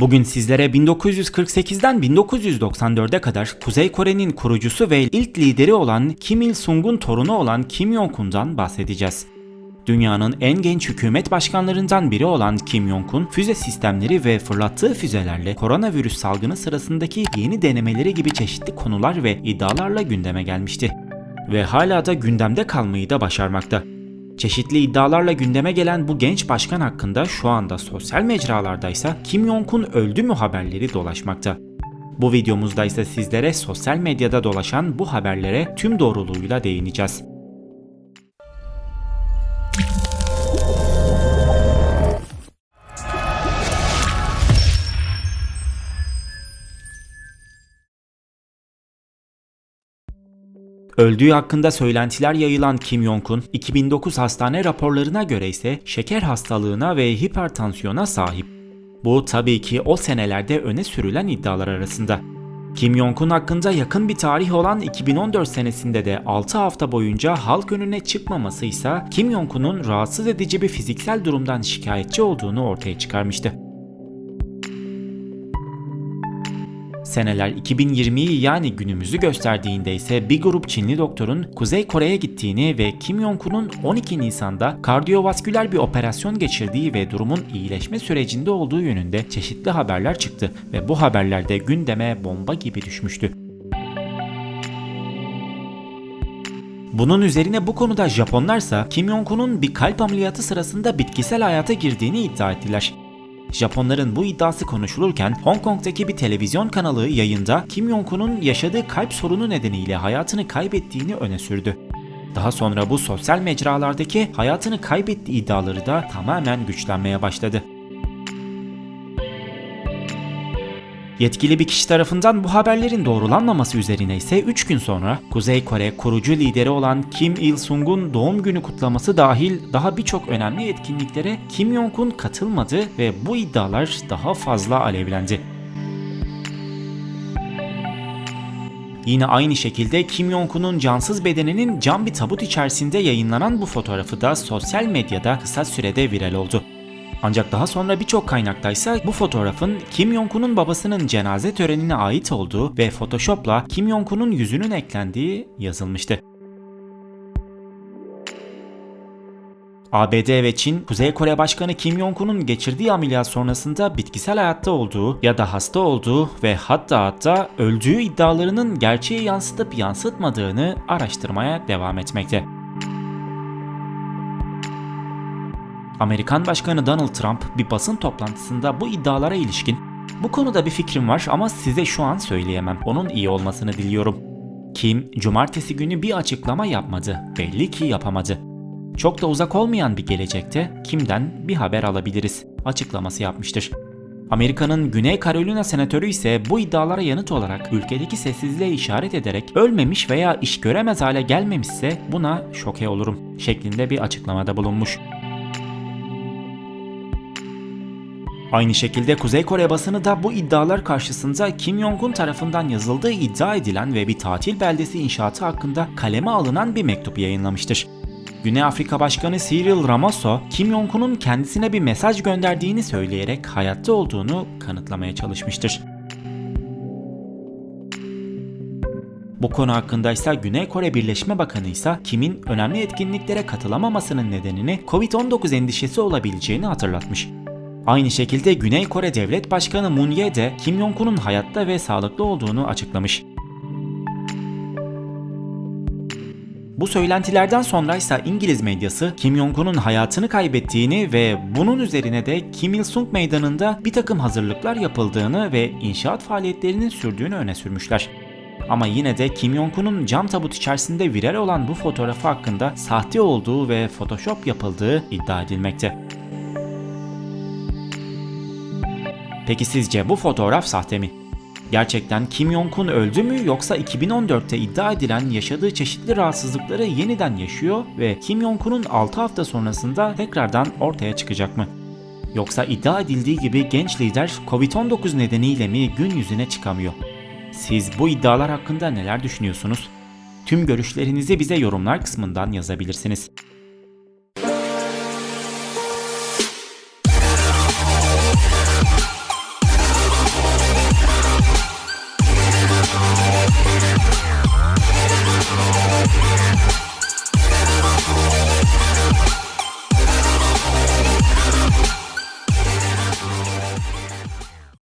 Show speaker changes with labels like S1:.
S1: Bugün sizlere 1948'den 1994'e kadar Kuzey Kore'nin kurucusu ve ilk lideri olan Kim Il-sung'un torunu olan Kim Jong-un'dan bahsedeceğiz. Dünyanın en genç hükümet başkanlarından biri olan Kim Jong-un, füze sistemleri ve fırlattığı füzelerle koronavirüs salgını sırasındaki yeni denemeleri gibi çeşitli konular ve iddialarla gündeme gelmişti. Ve hala da gündemde kalmayı da başarmakta. Çeşitli iddialarla gündeme gelen bu genç başkan hakkında şu anda sosyal mecralarda ise Kim Jong-un öldü mü haberleri dolaşmakta. Bu videomuzda ise sizlere sosyal medyada dolaşan bu haberlere tüm doğruluğuyla değineceğiz. Öldüğü hakkında söylentiler yayılan Kim Jong-un, 2009 hastane raporlarına göre ise şeker hastalığına ve hipertansiyona sahip. Bu tabii ki o senelerde öne sürülen iddialar arasında. Kim Jong-un hakkında yakın bir tarih olan 2014 senesinde de 6 hafta boyunca halk önüne çıkmaması ise Kim Jong-un'un rahatsız edici bir fiziksel durumdan şikayetçi olduğunu ortaya çıkarmıştı. Seneler 2020'yi yani günümüzü gösterdiğinde ise bir grup Çinli doktorun Kuzey Kore'ye gittiğini ve Kim Jong-un'un 12 Nisan'da kardiyovasküler bir operasyon geçirdiği ve durumun iyileşme sürecinde olduğu yönünde çeşitli haberler çıktı ve bu haberlerde gündeme bomba gibi düşmüştü. Bunun üzerine bu konuda Japonlarsa Kim Jong-un'un bir kalp ameliyatı sırasında bitkisel hayata girdiğini iddia ettiler. Japonların bu iddiası konuşulurken Hong Kong'daki bir televizyon kanalı yayında Kim Jong-un'un yaşadığı kalp sorunu nedeniyle hayatını kaybettiğini öne sürdü. Daha sonra bu sosyal mecralardaki hayatını kaybettiği iddiaları da tamamen güçlenmeye başladı. Yetkili bir kişi tarafından bu haberlerin doğrulanmaması üzerine ise 3 gün sonra Kuzey Kore kurucu lideri olan Kim Il-sung'un doğum günü kutlaması dahil daha birçok önemli etkinliklere Kim Jong-un katılmadı ve bu iddialar daha fazla alevlendi. Yine aynı şekilde Kim Jong-un'un cansız bedeninin cam bir tabut içerisinde yayınlanan bu fotoğrafı da sosyal medyada kısa sürede viral oldu. Ancak daha sonra birçok kaynaktaysa bu fotoğrafın Kim Jong-un'un babasının cenaze törenine ait olduğu ve Photoshop'la Kim Jong-un'un yüzünün eklendiği yazılmıştı. ABD ve Çin, Kuzey Kore Başkanı Kim Jong-un'un geçirdiği ameliyat sonrasında bitkisel hayatta olduğu ya da hasta olduğu ve hatta hatta öldüğü iddialarının gerçeği yansıtıp yansıtmadığını araştırmaya devam etmekte. Amerikan Başkanı Donald Trump bir basın toplantısında bu iddialara ilişkin bu konuda bir fikrim var ama size şu an söyleyemem. Onun iyi olmasını diliyorum. Kim cumartesi günü bir açıklama yapmadı. Belli ki yapamadı. Çok da uzak olmayan bir gelecekte kimden bir haber alabiliriz açıklaması yapmıştır. Amerika'nın Güney Carolina senatörü ise bu iddialara yanıt olarak ülkedeki sessizliğe işaret ederek ölmemiş veya iş göremez hale gelmemişse buna şoke olurum şeklinde bir açıklamada bulunmuş. Aynı şekilde Kuzey Kore basını da bu iddialar karşısında Kim Jong-un tarafından yazıldığı iddia edilen ve bir tatil beldesi inşaatı hakkında kaleme alınan bir mektup yayınlamıştır. Güney Afrika Başkanı Cyril Ramaphosa, Kim Jong-un'un kendisine bir mesaj gönderdiğini söyleyerek hayatta olduğunu kanıtlamaya çalışmıştır. Bu konu hakkında ise Güney Kore Birleşme Bakanı ise Kim'in önemli etkinliklere katılamamasının nedenini Covid-19 endişesi olabileceğini hatırlatmış. Aynı şekilde Güney Kore Devlet Başkanı Moon Jae de Kim Jong-un'un hayatta ve sağlıklı olduğunu açıklamış. Bu söylentilerden sonra ise İngiliz medyası Kim Jong-un'un hayatını kaybettiğini ve bunun üzerine de Kim Il-sung meydanında bir takım hazırlıklar yapıldığını ve inşaat faaliyetlerinin sürdüğünü öne sürmüşler. Ama yine de Kim Jong-un'un cam tabut içerisinde viral olan bu fotoğrafı hakkında sahte olduğu ve photoshop yapıldığı iddia edilmekte. Peki sizce bu fotoğraf sahte mi? Gerçekten Kim Jong-un öldü mü yoksa 2014'te iddia edilen yaşadığı çeşitli rahatsızlıkları yeniden yaşıyor ve Kim Jong-un'un 6 hafta sonrasında tekrardan ortaya çıkacak mı? Yoksa iddia edildiği gibi genç lider Covid-19 nedeniyle mi gün yüzüne çıkamıyor? Siz bu iddialar hakkında neler düşünüyorsunuz? Tüm görüşlerinizi bize yorumlar kısmından yazabilirsiniz.